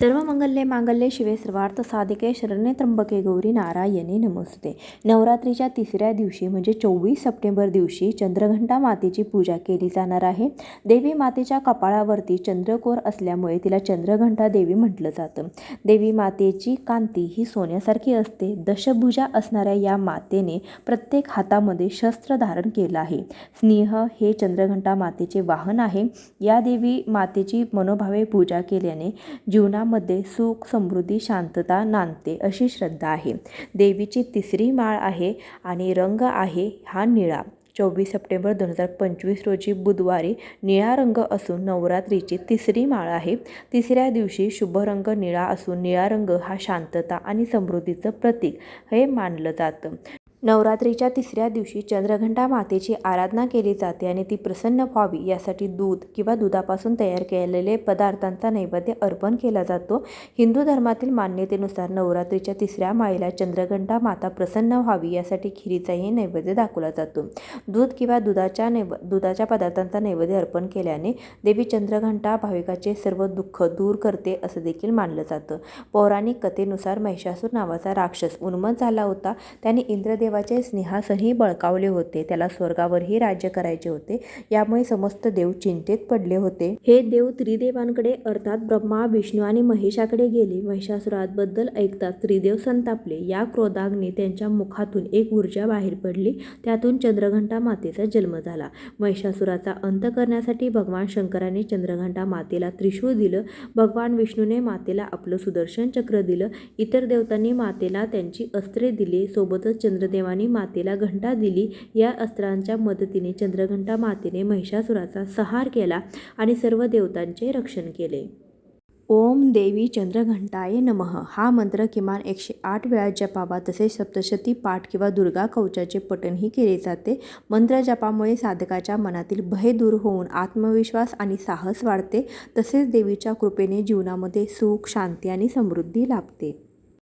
सर्व मंगल्ये मांगल्ये शिवे सर्वार्थ साधिके शरण्ये त्र्यंबके गौरी नारायणे नमस्ते नवरात्रीच्या तिसऱ्या दिवशी म्हणजे चोवीस सप्टेंबर दिवशी चंद्रघंटा मातेची पूजा केली जाणार आहे. देवी मातेच्या कपाळावरती चंद्रकोर असल्यामुळे तिला चंद्रघंटा देवी म्हटलं जातं. देवी मातेची कांती ही सोन्यासारखी असते. दशभुजा असणाऱ्या या मातेने प्रत्येक हातामध्ये शस्त्र धारण केलं आहे. स्नेह हे चंद्रघंटा मातेचे वाहन आहे. या देवी मातेची मनोभावे पूजा केल्याने जीवनामध्ये सुख समृद्धी शांतता नांदते अशी श्रद्धा आहे. देवीची तिसरी माळ आहे आणि रंग आहे हा निळा. चोवीस सप्टेंबर दोन हजार पंचवीस रोजी बुधवारी निळा रंग असून नवरात्रीची तिसरी माळ आहे. तिसऱ्या दिवशी शुभ रंग निळा असून निळा रंग हा शांतता आणि समृद्धीचं प्रतीक हे मानलं जातं. नवरात्रीच्या तिसऱ्या दिवशी चंद्रघंटा मातेची आराधना केली जाते आणि ती प्रसन्न व्हावी. यासाठी दूध किंवा दुधापासून तयार केलेले पदार्थांचा नैवेद्य अर्पण केला जातो. हिंदू धर्मातील मान्यतेनुसार नवरात्रीच्या तिसऱ्या माळेला चंद्रघंटा माता प्रसन्न व्हावी यासाठी खिरीचाही नैवेद्य दाखवला जातो. दूध किंवा दुधाच्या नैव दुधाच्या पदार्थांचा नैवेद्य अर्पण केल्याने देवी चंद्रघंटा भाविकाचे सर्व दुःख दूर करते असं देखील मानलं जातं. पौराणिक कथेनुसार महिषासूर नावाचा राक्षस उन्मत झाला होता. त्याने देवाचे स्नेहासही बळकावले होते. त्याला स्वर्गावरही राज्य करायचे होते. यामुळे समस्त देव चिंतेत पडले होते. हे देव त्रिदेवांकडे अर्थात ब्रह्मा विष्णू आणि महेशाकडे गेले. महिषासुराबद्दल ऐकताच त्रिदेव संतापले. या क्रोधाग्नी त्यांच्या मुखातून एक ऊर्जा बाहेर पडली. त्यातून चंद्रघंटा मातेचा जन्म झाला. महिषासुराचा अंत करण्यासाठी भगवान शंकराने चंद्रघंटा मातेला त्रिशूळ दिलं. भगवान विष्णूने मातेला आपलं सुदर्शन चक्र दिलं. इतर देवतांनी मातेला त्यांची अस्त्रे दिली. सोबतच चंद्रदेवानी मातेला घंटा दिली. या अस्त्रांच्या मदतीने चंद्रघंटा मातेने महिषासुराचा संहार केला आणि सर्व देवतांचे रक्षण केले. ओम देवी चंद्रघंटाय नमः. हा मंत्र किमान एकशे आठ वेळा जपावा. तसेच सप्तशती पाठ किंवा दुर्गा कवचाचे पठणही केले जाते. मंत्र जपामुळे साधकाच्या मनातील भय दूर होऊन आत्मविश्वास आणि साहस वाढते. तसेच देवीच्या कृपेने जीवनामध्ये सुख शांती आणि समृद्धी लाभते.